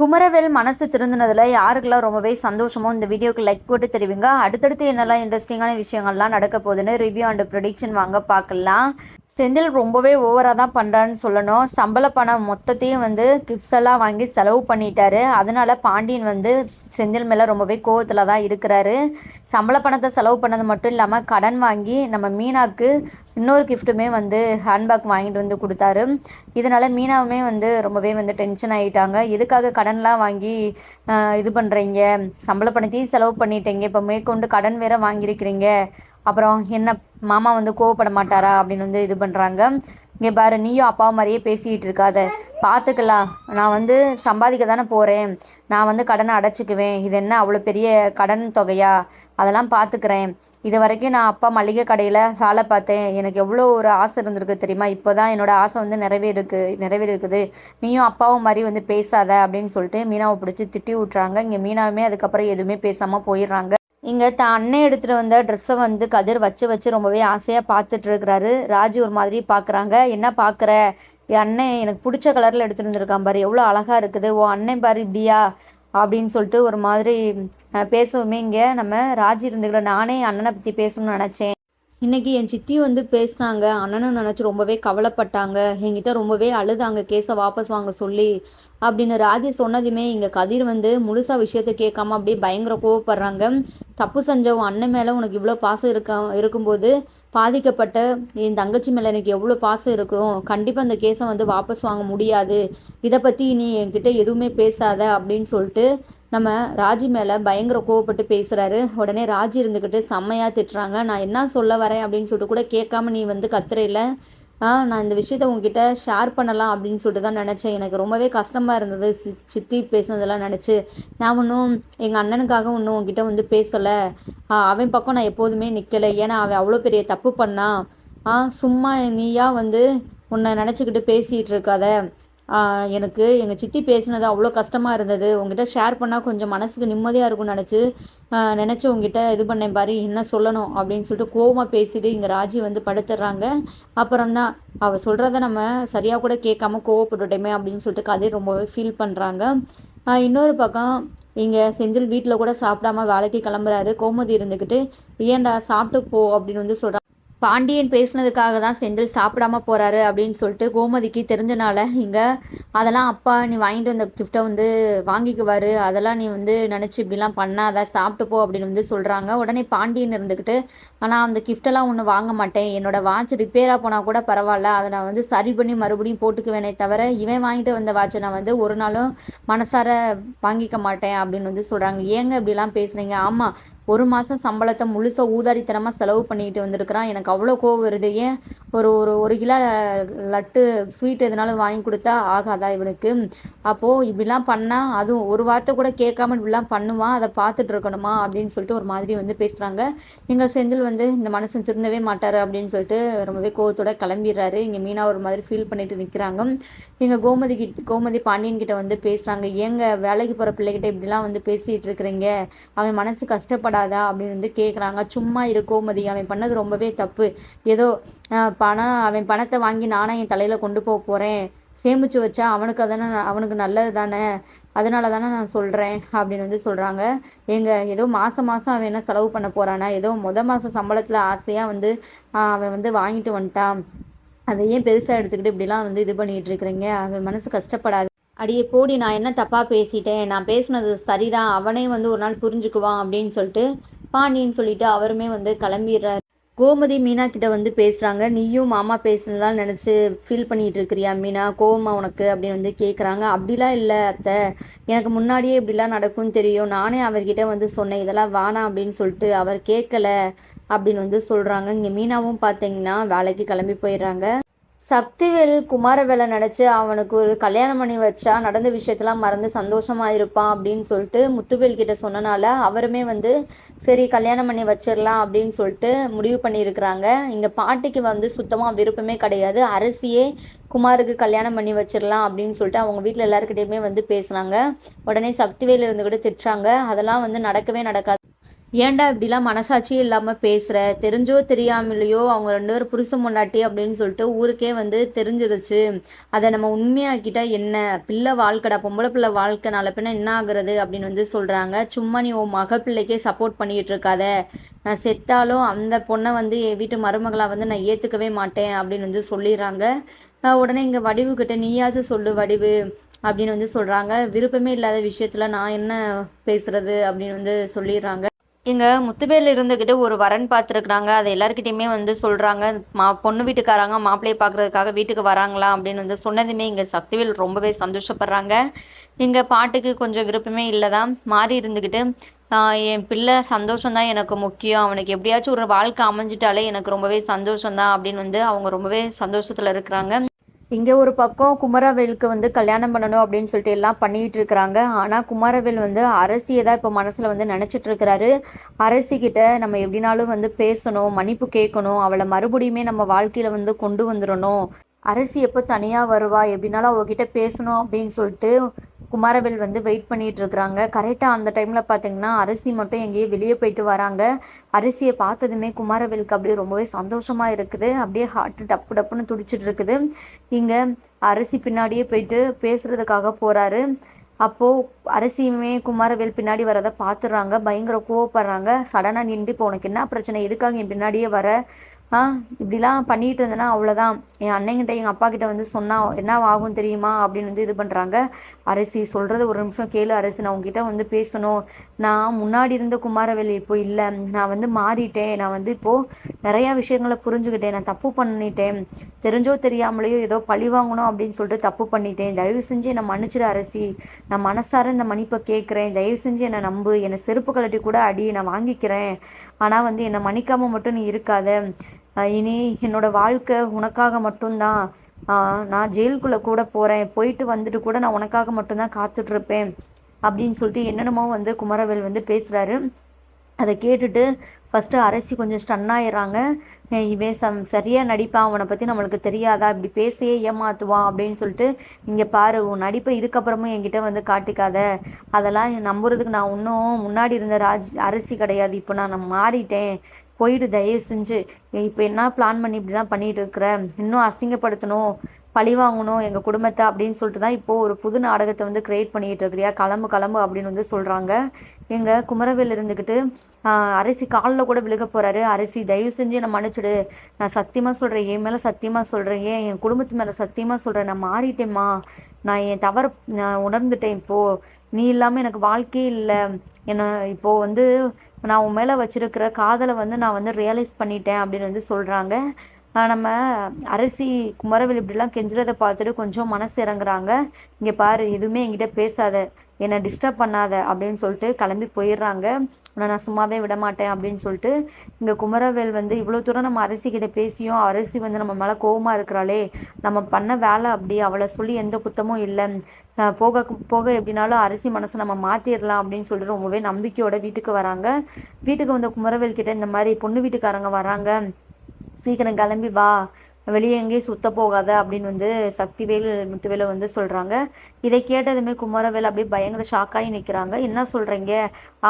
குமரவேல் மனசு திருந்தினதில் யாருக்கெல்லாம் ரொம்பவே சந்தோஷமோ இந்த வீடியோக்கு லைக் போட்டு தெரிவிங்க. அடுத்தடுத்து என்னெல்லாம் இன்ட்ரெஸ்டிங்கான விஷயங்கள்லாம் நடக்க போகுதுன்னு ரிவ்யூ அண்ட் ப்ரொடிக்ஷன் வாங்க பார்க்கலாம். செந்தில் ரொம்பவே ஓவராக தான் பண்ணுறான்னு சொல்லணும். சம்பள பணம் மொத்தத்தையும் வந்து கிஃப்ட்ஸ் எல்லாம் வாங்கி செலவு பண்ணிட்டாரு. அதனால பாண்டியன் வந்து செந்தில் மேலே ரொம்பவே கோவத்தில் தான் இருக்கிறாரு. சம்பள பணத்தை செலவு பண்ணது மட்டும் இல்லாமல் கடன் வாங்கி நம்ம மீனாக்கு இன்னொரு கிஃப்ட்டுமே வந்து ஹேண்ட்பேக் வாங்கிட்டு வந்து கொடுத்தாரு. இதனால் மீனாவுமே வந்து ரொம்பவே வந்து டென்ஷன் ஆகிட்டாங்க எதுக்காக கடன்லாம் வாங்கி இது பண்ணுறீங்க சம்பள பணத்தையும் செலவு பண்ணிட்டீங்க. இப்போ மேற்கொண்டு கடன் வேற வாங்கியிருக்கிறீங்க. அப்புறம் என்ன மாமா வந்து கோவப்பட மாட்டாரா அப்படின்னு வந்து இது பண்ணுறாங்க இங்கே பாரு நீயும் அப்பா மாதிரியே பேசிக்கிட்டு இருக்காத. பார்த்துக்கலாம் நான் வந்து சம்பாதிக்க தானே போகிறேன் நான் வந்து கடனை அடைச்சிக்குவேன். இது என்ன அவ்வளோ பெரிய கடன் தொகையா? அதெல்லாம் பார்த்துக்கிறேன் இது வரைக்கும் நான் அப்பா மளிகை கடையில் வேலை பார்த்தேன். எனக்கு எவ்வளோ ஒரு ஆசை இருந்திருக்கு தெரியுமா? இப்போ தான் என்னோடய ஆசை வந்து நிறைவேறிருக்கு நிறைவேறிருக்குது. நீயும் அப்பாவும் மாதிரி வந்து பேசாத அப்படின்னு சொல்லிட்டு மீனாவை பிடிச்சி திட்டி விட்றாங்க இங்கே மீனாவுமே அதுக்கப்புறம் எதுவுமே பேசாமல் போயிடுறாங்க. இங்கே தான் அண்ணன் எடுத்துகிட்டு வந்த ட்ரெஸ்ஸை வந்து கதிர் வச்சு வச்சு ரொம்பவே ஆசையாக பார்த்துட்டு இருக்கிறாரு. ராஜி ஒரு மாதிரி பார்க்குறாங்க என்ன பார்க்குற என் அண்ணன் எனக்கு பிடிச்ச கலரில் எடுத்துகிட்டு வந்திருக்கான் பாரு. எவ்வளோ அழகாக இருக்குது. ஓ அண்ணன் பாரு இப்படியா? அப்படின்னு சொல்லிட்டு ஒரு மாதிரி பேசுவோமே பேசவுமே இங்கே நம்ம ராஜி இருந்துக்கிட்ட நானே அண்ணனை பற்றி பேசணும்னு நினச்சேன். இன்றைக்கி என் சித்தி வந்து பேசினாங்க. அண்ணனும் நினச்சி ரொம்பவே கவலைப்பட்டாங்க. என்கிட்ட ரொம்பவே அழுதாங்க. கேஸை வாபஸ் வாங்க சொல்லி அப்படின்னு ராஜி சொன்னதுமே இங்கே கதிர் வந்து முழுசாக விஷயத்தை கேட்காம அப்படியே பயங்கர கோவப்படுறாங்க. தப்பு செஞ்ச உன் அண்ணன் மேலே உனக்கு இவ்வளோ பாசம் இருக்கா இருக்கும்போது பாதிக்கப்பட்ட என் தங்கச்சி மேலே எனக்கு எவ்வளோ பாசம் இருக்கும் கண்டிப்பாக அந்த கேஸை வந்து வாபஸ் வாங்க முடியாது. இதை பற்றி நீ என்கிட்ட எதுவுமே பேசாத அப்படின்னு சொல்லிட்டு நம்ம ராஜி மேலே பயங்கர கோவப்பட்டு பேசுகிறாரு உடனே ராஜி இருந்துக்கிட்டு செம்மையாக திட்டுறாங்க. நான் என்ன சொல்ல வரேன் அப்படின்னு சொல்லிட்டு கூட கேட்காம நீ வந்து கத்துறையில் நான் இந்த விஷயத்த உங்ககிட்ட ஷேர் பண்ணலாம் அப்படின்னு சொல்லிட்டு தான் நினச்சேன். எனக்கு ரொம்பவே கஷ்டமாக இருந்தது. சி சித்தி பேசுனதெல்லாம் நினச்சி. நான் ஒன்றும் எங்கள் அண்ணனுக்காக ஒன்றும் உங்ககிட்ட வந்து பேசலை. அவன் பக்கம் நான் எப்போதுமே நிற்கலை ஏன்னா அவன் அவ்வளோ பெரிய தப்பு பண்ணான். ஆ சும்மா நீயா வந்து உன்னை நினச்சிக்கிட்டு பேசிகிட்டு இருக்காத. எனக்கு எங்கள் சித்தி பேசினது அவ்வளோ கஷ்டமாக இருந்தது. உங்ககிட்ட ஷேர் பண்ணால் கொஞ்சம் மனசுக்கு நிம்மதியாக இருக்கும்னு நினச்சி நினச்சி உங்ககிட்ட இது பண்ணேன் பாரு என்ன சொல்லணும் அப்படின்னு சொல்லிட்டு கோவமாக பேசிட்டு இங்கே ராஜி வந்து படுத்துடுறாங்க அப்புறம் தான் அவள் சொல்கிறத நம்ம சரியாக கூட கேட்காம கோவப்பட்டுட்டோமே அப்படின்னு சொல்லிட்டு கதை ரொம்பவே ஃபீல் பண்ணுறாங்க இன்னொரு பக்கம் இங்கே செந்தில் வீட்டில் கூட சாப்பிடாம வேலைக்கு கிளம்புறாரு. கோமதி இருந்துக்கிட்டு ஏன்டா சாப்பிட்டு போ அப்படின்னு வந்து சொல்கிறாங்க பாண்டியன் பேசுனதுக்காக தான் செந்தில் சாப்பிடாம போகிறாரு அப்படின்னு சொல்லிட்டு கோமதிக்கு தெரிஞ்சனால இங்கே அதெல்லாம் அப்பா நீ வாங்கிட்டு வந்த கிஃப்ட்டை வந்து வாங்கிக்குவார். அதெல்லாம் நீ வந்து நினச்சி இப்படிலாம் பண்ணாத. சாப்பிட்டு போ அப்படின்னு வந்து சொல்கிறாங்க உடனே பாண்டியன் இருந்துக்கிட்டு ஆனால் அந்த கிஃப்டெல்லாம் ஒன்றும் வாங்க மாட்டேன். என்னோடய வாட்ச் ரிப்பேராக போனால் கூட பரவாயில்ல. அதை நான் வந்து சரி பண்ணி மறுபடியும் போட்டுக்குவேனே தவிர இவன் வாங்கிட்டு வந்த வாட்சை நான் வந்து ஒரு நாளும் மனசார வாங்கிக்க மாட்டேன் அப்படின்னு வந்து சொல்கிறாங்க ஏங்க இப்படிலாம் பேசுகிறீங்க ஆமாம் ஒரு மாதம் சம்பளத்தை முழுசாக ஊதாரித்தனமாக செலவு பண்ணிக்கிட்டு வந்திருக்கிறான். எனக்கு அவ்வளோ கோவம் வருது. ஏன்? ஒரு ஒரு ஒரு கிலோ லட்டு ஸ்வீட் எதுனாலும் வாங்கி கொடுத்தா ஆகாதா இவனுக்கு? அப்போது இப்படிலாம் பண்ணால் அதுவும் ஒரு வார்த்தை கூட கேட்காம இப்படிலாம் பண்ணுவான் அதை பார்த்துட்டு இருக்கணுமா அப்படின்னு சொல்லிட்டு ஒரு மாதிரி வந்து பேசுகிறாங்க எங்கள் செந்தில் வந்து இந்த மனுஷன் திருந்தவே மாட்டார் அப்படின்னு சொல்லிட்டு ரொம்பவே கோவத்தோட கிளம்பிடுறாரு. இங்கே மீனா ஒரு மாதிரி ஃபீல் பண்ணிட்டு நிற்கிறாங்க எங்கள் கோமதி கிட்ட கோமதி பாண்டியன் கிட்ட வந்து பேசுகிறாங்க ஏங்க வேலைக்கு போகிற பிள்ளைகிட்ட இப்படிலாம் வந்து பேசிகிட்டு இருக்கிறீங்க? அவன் மனசு பண்ணக்கூடாதா அப்படின்னு வந்து கேட்குறாங்க சும்மா இரு கோமதி அவன் பண்ணது ரொம்பவே தப்பு. ஏதோ பணம் அவன் பணத்தை வாங்கி நானே என் தலையில் கொண்டு போக போகிறேன் சேமித்து வச்சா அவனுக்கு அதானே அவனுக்கு நல்லது தானே? அதனால தானே நான் சொல்கிறேன் அப்படின்னு வந்து சொல்கிறாங்க எங்கள் ஏதோ மாதம் மாதம் அவன் என்ன செலவு பண்ண போகிறானா ஏதோ முத மாதம் சம்பளத்தில் ஆசையாக வந்து அவன் வந்து வாங்கிட்டு வந்துட்டான். அதை ஏன் பெருசாக எடுத்துக்கிட்டு இப்படிலாம் வந்து இது பண்ணிகிட்டு இருக்கிறீங்க. அவன் மனசு கஷ்டப்படாது அடியே போடி நான் என்ன தப்பாக பேசிட்டேன்? நான் பேசுனது சரிதான். அவனே வந்து ஒரு நாள் புரிஞ்சுக்குவான் அப்படின்னு சொல்லிட்டு பாண்டியன்னு சொல்லிட்டு அவருமே வந்து கிளம்பிடுறாரு. கோமதி மீனா கிட்ட வந்து பேசுகிறாங்க நீயும் மாமா பேசுனதான் நினச்சி ஃபீல் பண்ணிகிட்டு இருக்கிறியா மீனா? கோவமா உனக்கு? அப்படின்னு வந்து கேட்குறாங்க அப்படிலாம் இல்லை அத்தை. எனக்கு முன்னாடியே இப்படிலாம் நடக்கும்னு தெரியும். நானே அவர்கிட்ட வந்து சொன்னேன் இதெல்லாம் வேணாம் அப்படின்னு சொல்லிட்டு அவர் கேட்கல அப்படின்னு வந்து சொல்கிறாங்க இங்கே மீனாவும் பார்த்தீங்கன்னா வேலைக்கு கிளம்பி போயிடுறாங்க. சக்திவேல் குமாரவேலை நினச்சி அவனுக்கு ஒரு கல்யாணம் பண்ணி வச்சா நடந்த விஷயத்தெல்லாம் மறந்து சந்தோஷமா இருப்பான் அப்படின்னு சொல்லிட்டு முத்துவேல் கிட்ட சொன்னனால அவருமே வந்து சரி கல்யாணம் பண்ணி வச்சிடலாம் அப்படின்னு சொல்லிட்டு முடிவு பண்ணியிருக்கிறாங்க. இங்கே பாட்டிக்கு வந்து சுத்தமாக விருப்பமே கிடையாது. அரசியே குமாருக்கு கல்யாணம் பண்ணி வச்சிடலாம் அப்படின்னு சொல்லிட்டு அவங்க வீட்டில் எல்லாருக்கிட்டையுமே வந்து பேசுனாங்க. உடனே சக்திவேல் இருந்துக்கிட்டு திட்டுறாங்க. அதெல்லாம் வந்து நடக்கவே நடக்காது. ஏன்டா இப்படிலாம் மனசாட்சியே இல்லாமல் பேசுகிற தெரிஞ்சோ தெரியாமலையோ அவங்க ரெண்டு பேரும் புருஷன் முன்னாட்டி அப்படின்னு சொல்லிட்டு ஊருக்கே வந்து தெரிஞ்சிருச்சு. அதை நம்ம உண்மையாக்கிட்டா என்ன? பிள்ளை வாழ்க்கடா பொம்பளை பிள்ளை வாழ்க்கை நாளை பின்ன என்ன ஆகுறது அப்படின்னு வந்து சொல்கிறாங்க சும்மா நீ உன் மக பிள்ளைக்கே சப்போர்ட் பண்ணிகிட்டு இருக்காத. நான் செத்தாலும் அந்த பொண்ணை வந்து என் வீட்டு மருமகளாக வந்து நான் ஏற்றுக்கவே மாட்டேன் அப்படின்னு வந்து சொல்லிடுறாங்க. உடனே இங்கே வடிவுக்கிட்ட நீயாச்சும் சொல்லு வடிவு அப்படின்னு வந்து சொல்கிறாங்க விருப்பமே இல்லாத விஷயத்தில் நான் என்ன பேசுகிறது அப்படின்னு வந்து சொல்லிடுறாங்க. இங்கே முத்துவேல் இருந்துக்கிட்டு ஒரு வரன் பார்த்துருக்குறாங்க அதை எல்லாருக்கிட்டையுமே வந்து சொல்கிறாங்க மா பொண்ணு வீட்டுக்காரங்க மாப்பிள்ளையை பார்க்குறதுக்காக வீட்டுக்கு வராங்களா அப்படின்னு வந்து சொன்னதுமே இங்கே சக்திவேல் ரொம்பவே சந்தோஷப்படுறாங்க. இங்கே பாட்டுக்கு கொஞ்சம் விருப்பமே இல்லை தான் மாறி இருந்துக்கிட்டு என் பிள்ளை சந்தோஷம்தான் எனக்கு முக்கியம். அவனுக்கு எப்படியாச்சும் ஒரு வாழ்க்கை அமைஞ்சிட்டாலே எனக்கு ரொம்பவே சந்தோஷம்தான் அப்படின்னு வந்து அவங்க ரொம்பவே சந்தோஷத்தில் இருக்கிறாங்க. இங்கே ஒரு பக்கம் குமரவேலுக்கு வந்து கல்யாணம் பண்ணணும் அப்படின்னு சொல்லிட்டு எல்லாம் பண்ணிகிட்டு இருக்கிறாங்க. ஆனால் குமரவேல் வந்து அரசியை தான் இப்போ மனசில் வந்து நினச்சிட்டு இருக்கிறாரு. அரசிக்கிட்ட நம்ம எப்படினாலும் வந்து பேசணும் மன்னிப்பு கேட்கணும். அவளை மறுபடியுமே நம்ம வாழ்க்கையில் வந்து கொண்டு வந்துடணும். அரசி எப்போ தனியாக வருவா? எப்படினாலும் அவகிட்ட பேசணும் அப்படின்னு சொல்லிட்டு குமாரவேல் வந்து வெயிட் பண்ணிகிட்டு இருக்கிறாங்க கரெக்டாக அந்த டைமில் பார்த்தீங்கன்னா அரிசி மட்டும் எங்கேயோ வெளியே போயிட்டு வராங்க. அரிசியை பார்த்ததுமே குமாரவேலுக்கு அப்படியே ரொம்பவே சந்தோஷமாக இருக்குது. அப்படியே ஹார்ட் டப்பு டப்புன்னு துடிச்சிட்டு இருக்குது இங்கே அரிசி பின்னாடியே போயிட்டு பேசுகிறதுக்காக போகிறாரு அப்போது அரிசியுமே குமாரவேல் பின்னாடி வரதை பார்த்துடுறாங்க. பயங்கர கோவப்படுறாங்க. சடனாக நின்று இப்போ உனக்கு என்ன பிரச்சனை? எதுக்காக என் பின்னாடியே வர? ஆ இப்படிலாம் பண்ணிகிட்டு இருந்தேன்னா அவ்வளோதான் என் அண்ணங்கிட்ட எங்கள் அப்பா கிட்ட வந்து சொன்னால் என்ன ஆகும் தெரியுமா? அப்படின்னு வந்து இது பண்ணுறாங்க அரசி சொல்கிறது ஒரு நிமிஷம் கேளு அரசி நான் உங்ககிட்ட வந்து பேசணும். நான் முன்னாடி இருந்த குமாரவேலி இப்போ இல்லை. நான் வந்து மாறிட்டேன். நான் வந்து இப்போது நிறையா விஷயங்களை புரிஞ்சுக்கிட்டேன். நான் தப்பு பண்ணிட்டேன். தெரிஞ்சோ தெரியாமலேயோ ஏதோ பழி வாங்கணும் அப்படின்னு சொல்லிட்டு தப்பு பண்ணிட்டேன். தயவு செஞ்சு என்னை மன்னிச்சிடு அரசி. நான் மனசார இந்த மன்னிப்பை கேட்குறேன். தயவு செஞ்சு என்னை நம்பு. என்னை செருப்பு கலட்டி கூட அடி நான் வாங்கிக்கிறேன். ஆனால் வந்து என்னை மன்னிக்காமல் மட்டும் நீ இருக்காத. இனி என்னோடய வாழ்க்கை உனக்காக மட்டும்தான். நான் ஜெயிலுக்குள்ளே கூட போகிறேன் போயிட்டு வந்துட்டு கூட நான் உனக்காக மட்டும்தான் காத்துட்ருப்பேன். அப்படின்னு சொல்லிட்டு என்னென்னமோ வந்து குமரவேல் வந்து பேசுகிறாரு அதை கேட்டுட்டு ஃபஸ்ட்டு அரசி கொஞ்சம் ஸ்டன் ஆயிடுறாங்க. இவன் சம் சரியாக நடிப்பான் அவனை பற்றி நம்மளுக்கு தெரியாதா? இப்படி பேசியே ஏமாற்றுவான் அப்படின்னு சொல்லிட்டு இங்கே பாரு உன் நடிப்பை இதுக்கப்புறமும் என்கிட்ட வந்து காட்டிக்காத. அதெல்லாம் நம்புறதுக்கு நான் இன்னும் முன்னாடி இருந்த ராஜ் அரசி கிடையாது. இப்போ நான் மாறிட்டேன். போயிடு தயவு செஞ்சு. இப்போ என்ன பிளான் பண்ணி இப்படிலாம் பண்ணிகிட்டு இருக்கிற? இன்னும் அசிங்கப்படுத்தணும் பழி வாங்கணும் எங்கள் குடும்பத்தை அப்படின்னு சொல்லிட்டு தான் இப்போது ஒரு புது நாடகத்தை வந்து க்ரியேட் பண்ணிகிட்டு இருக்கிறியா? கிளம்பு கிளம்பு அப்படின்னு வந்து சொல்கிறாங்க எங்கள் குமரவேல் இருந்துக்கிட்டு அரிசி காலில் கூட விழுக போகிறாரு அரிசி தயவு செஞ்சு என்னை மன்னிச்சிடு நான் சத்தியமாக சொல்கிறேன் என் மேலே சத்தியமாக சொல்கிறேன் ஏன் என் குடும்பத்து மேலே சத்தியமாக சொல்கிறேன் நான் மாறிட்டேம்மா. நான் என் தவற நான் உணர்ந்துட்டேன் இப்போது நீ இல்லாமல் எனக்கு வாழ்க்கையே இல்லை. என்னை இப்போது வந்து நான் உன் மேலே வச்சுருக்கிற காதலை வந்து நான் வந்து ரியலைஸ் பண்ணிட்டேன் அப்படின்னு வந்து சொல்கிறாங்க நம்ம அரசி குமரவேல் இப்படிலாம் கெஞ்சுறதை பார்த்துட்டு கொஞ்சம் மனசு இறங்குறாங்க. இங்கே பாரு எதுவுமே என்கிட்ட பேசாத என்னை டிஸ்டர்ப் பண்ணாத அப்படின்னு சொல்லிட்டு கிளம்பி போயிடுறாங்க. உன்னை நான் சும்மாவே விட மாட்டேன் அப்படின்னு சொல்லிட்டு இங்கே குமரவேல் வந்து இவ்வளோ தூரம் நம்ம அரசிக்கிட்ட பேசியும் அரசி வந்து நம்ம மேலே கோபமாக இருக்கிறாளே நம்ம பண்ண வேலை அப்படி அவளை சொல்லி எந்த குத்தமும் இல்லை. போக போக எப்படினாலும் அரிசி மனசை நம்ம மாற்றிடலாம் அப்படின்னு சொல்லிட்டு ரொம்பவே நம்பிக்கையோட வீட்டுக்கு வராங்க. வீட்டுக்கு வந்த குமரவேல் கிட்ட இந்த மாதிரி பொண்ணு வீட்டுக்காரங்க வராங்க. சீக்கிரம் கிளம்பி வா. வெளியே எங்கேயும் சுத்த போகாத அப்படின்னு வந்து சக்திவேல் முத்துவேலு வந்து சொல்கிறாங்க இதை கேட்டதுமே குமாரவேல் அப்படியே பயங்கர ஷாக்காகி நிற்கிறாங்க என்ன சொல்கிறீங்க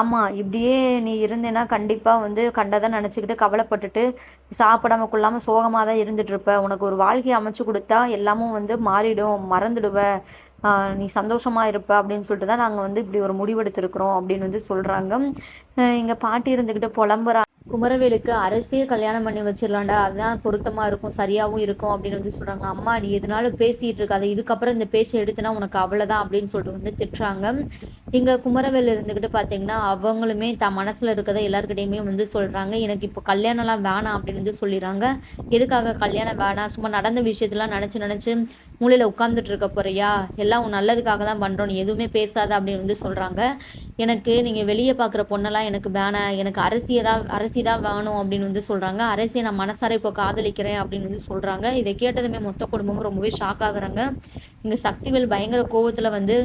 ஆமாம் இப்படியே நீ இருந்தேன்னா கண்டிப்பாக வந்து கண்டதை நினச்சிக்கிட்டு கவலைப்பட்டுட்டு சாப்பிடாம கொள்ளாமல் சோகமாக தான் இருந்துகிட்ருப்ப உனக்கு ஒரு வாழ்க்கையை அமைச்சு கொடுத்தா எல்லாமும் வந்து மாறிடும். மறந்துடுவ. நீ சந்தோஷமாக இருப்ப அப்படின்னு சொல்லிட்டு தான் நாங்கள் வந்து இப்படி ஒரு முடிவெடுத்திருக்கிறோம் அப்படின்னு வந்து சொல்கிறாங்க இங்கே பாட்டி இருந்துக்கிட்டு புலம்புறா குமரவேலுக்கு அரசியே கல்யாணம் பண்ணி வச்சிடலாம்டா. அதுதான் பொருத்தமாக இருக்கும் சரியாகவும் இருக்கும் அப்படின்னு வந்து சொல்கிறாங்க அம்மா நீ எதனாலும் பேசிகிட்டு இருக்காது. இதுக்கப்புறம் இந்த பேச்சை எடுத்துனா உனக்கு அவ்வளோதான் அப்படின்னு சொல்லிட்டு வந்து திட்டுறாங்க. இங்கே குமரவேல் இருந்துக்கிட்டு பார்த்தீங்கன்னா அவங்களுமே த மனசில் இருக்கிறத எல்லாருக்கிட்டையுமே வந்து சொல்கிறாங்க எனக்கு இப்போ கல்யாணம்லாம் வேணாம் அப்படின்னு வந்து சொல்லிடுறாங்க. எதுக்காக கல்யாணம் வேணாம்? சும்மா நடந்த விஷயத்தெல்லாம் நினச்சி நினச்சி மூலையில் உட்காந்துட்டு இருக்க போறியா? எல்லாம் உன் நல்லதுக்காக தான் பண்ணுறோம் நீ எதுவுமே பேசாத அப்படின்னு வந்து சொல்கிறாங்க எனக்கு நீங்கள் வெளியே பார்க்குற பொண்ணெல்லாம் எனக்கு வேணாம் எனக்கு அரசியை தான் அரசி தான் வேணும் அப்படின்னு வந்து சொல்கிறாங்க அரசியை நான் மனசார இப்போ காதலிக்கிறேன் அப்படின்னு வந்து சொல்கிறாங்க இதை கேட்டதுமே மொத்த குடும்பமும் ரொம்பவே ஷாக் ஆகுறாங்க. இங்கே சக்திவேல் பயங்கர கோவத்தில் வந்து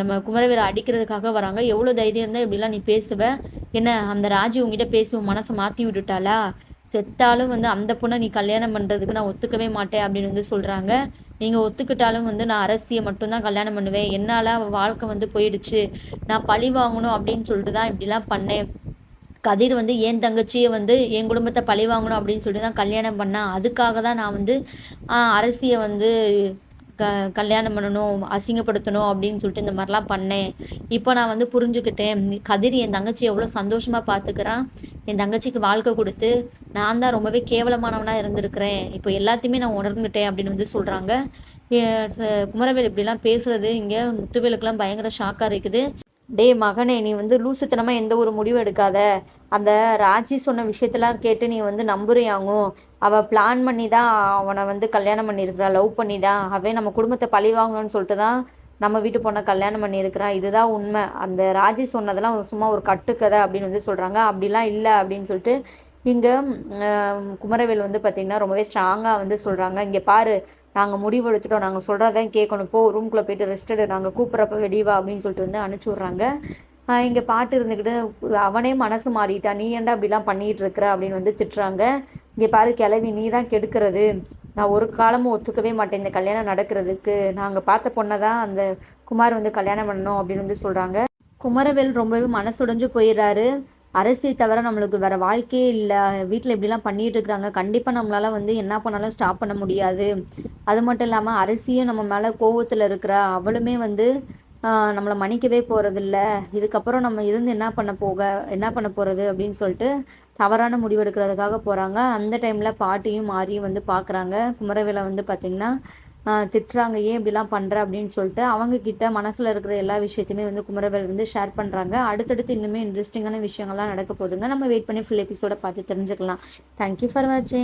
நம்ம குமரவேலை அடிக்கிறதுக்காக வராங்க. எவ்வளோ தைரியம் இருந்தால் இப்படிலாம் நீ பேசுவ? என்ன அந்த ராஜி உங்ககிட்ட பேசி உன் மனசை மாற்றி விட்டுட்டாளா? செத்தாலும் வந்து அந்த பொண்ணை நீ கல்யாணம் பண்ணுறதுக்கு நான் ஒத்துக்கவே மாட்டேன் அப்படின்னு வந்து சொல்கிறாங்க நீங்கள் ஒத்துக்கிட்டாலும் வந்து நான் அரசியை மட்டும்தான் கல்யாணம் பண்ணுவேன். என்னால் வாழ்க்கை வந்து போயிடுச்சு. நான் பழி வாங்கணும் அப்படின்னு சொல்லிட்டு தான் இப்படிலாம் பண்ணேன். கதிர் வந்து என் தங்கச்சியை வந்து என் குடும்பத்தை பழி வாங்கணும் அப்படின்னு சொல்லிட்டு தான் கல்யாணம் பண்ணேன் அதுக்காக தான் நான் வந்து அரசியை வந்து க கல்யாணம் பண்ணணும் அசிங்கப்படுத்தணும் அப்படின்னு சொல்லிட்டு இந்த மாதிரிலாம் பண்ணேன். இப்போ நான் வந்து புரிஞ்சுக்கிட்டேன். கதிர் என் தங்கச்சி எவ்வளோ சந்தோஷமாக பார்த்துக்கிறான் என் தங்கச்சிக்கு வாழ்க்கை கொடுத்து நான் தான் ரொம்பவே கேவலமானவனாக இருந்திருக்கிறேன். இப்போ எல்லாத்தையுமே நான் உணர்ந்துட்டேன் அப்படின்னு வந்து சொல்கிறாங்க குமரவேல் இப்படிலாம் பேசுகிறது இங்கே முத்துவேலுக்கெல்லாம் பயங்கர ஷாக்காக இருக்குது. டே மகனே நீ வந்து லூசுத்தனமாக எந்த ஒரு முடிவும் எடுக்காத. அந்த ராஜி சொன்ன விஷயத்தெல்லாம் கேட்டு நீ வந்து நம்புறியாங்கும் அவள் பிளான் பண்ணி தான் அவனை வந்து கல்யாணம் பண்ணியிருக்கிறா லவ் பண்ணி தான் அவன் நம்ம குடும்பத்தை பழி வாங்கணும்னு சொல்லிட்டு தான் நம்ம வீட்டு பொண்ணை கல்யாணம் பண்ணியிருக்கிறான் இதுதான் உண்மை. அந்த ராஜி சொன்னதெல்லாம் சும்மா ஒரு கட்டுக்கதை அப்படின்னு வந்து சொல்கிறாங்க அப்படிலாம் இல்லை அப்படின்னு சொல்லிட்டு இங்கே குமரவேல் வந்து பார்த்திங்கன்னா ரொம்பவே ஸ்ட்ராங்காக வந்து சொல்கிறாங்க இங்கே பாரு நாங்கள் முடிவு எடுத்துட்டோம். நாங்கள் சொல்கிறதான் கேட்கணும். போ ரூம்குள்ளே போயிட்டு ரெஸ்ட் எடு. நாங்கள் கூப்பிட்றப்ப வெளிவா அப்படின்னு சொல்லிட்டு வந்து அனுப்பிச்சி விட்றாங்க. இங்கே பாட்டு இருந்துக்கிட்டு அவனே மனசு மாறிட்டா நீ ஏன்டா அப்படிலாம் பண்ணிகிட்டு இருக்கிற அப்படின்னு வந்து திட்டுறாங்க. இங்கே பாரு கிளவி நீ தான் கெடுக்கிறது. நான் ஒரு காலமும் ஒத்துக்கவே மாட்டேன் இந்த கல்யாணம் நடக்கிறதுக்கு. நாங்கள் பார்த்த பொண்ணை தான் அந்த குமார் வந்து கல்யாணம் பண்ணணும் அப்படின்னு வந்து சொல்கிறாங்க குமரவேல் ரொம்பவே மனசுடைஞ்சு போயிடுறாரு. அரசியை தவிர நம்மளுக்கு வேறு வாழ்க்கையே இல்லை. வீட்டில் இப்படிலாம் பண்ணிகிட்டு இருக்கிறாங்க கண்டிப்பாக நம்மளால் வந்து என்ன பண்ணாலும் ஸ்டாப் பண்ண முடியாது. அது மட்டும் இல்லாமல் அரசியும் நம்ம மேலே கோவத்தில் இருக்கிறா. அவளுமே வந்து நம்மளை மன்னிக்கவே போகிறதில்ல இதுக்கப்புறம் நம்ம இருந்து என்ன பண்ண போக என்ன பண்ண போகிறது அப்படின்னு சொல்லிட்டு தவறான முடிவு எடுக்கிறதுக்காக போகிறாங்க அந்த டைமில் பாட்டியும் மாறியும் வந்து பார்க்குறாங்க குமரவேலை வந்து பார்த்திங்கன்னா திட்டுறாங்க ஏன் இப்படிலாம் பண்ணுற அப்படின்னு சொல்லிட்டு அவங்கக்கிட்ட மனசில் இருக்கிற எல்லா விஷயத்தையுமே வந்து குமரவேல் வந்து ஷேர் பண்ணுறாங்க அடுத்தடுத்து இன்னுமே இன்ட்ரெஸ்டிங்கான விஷயங்கள்லாம் நடக்க போகுதுங்க. நம்ம வெயிட் பண்ணி ஃபுல் எபிசோட பார்த்து தெரிஞ்சுக்கலாம். தேங்க்யூ ஃபார் வாட்சிங்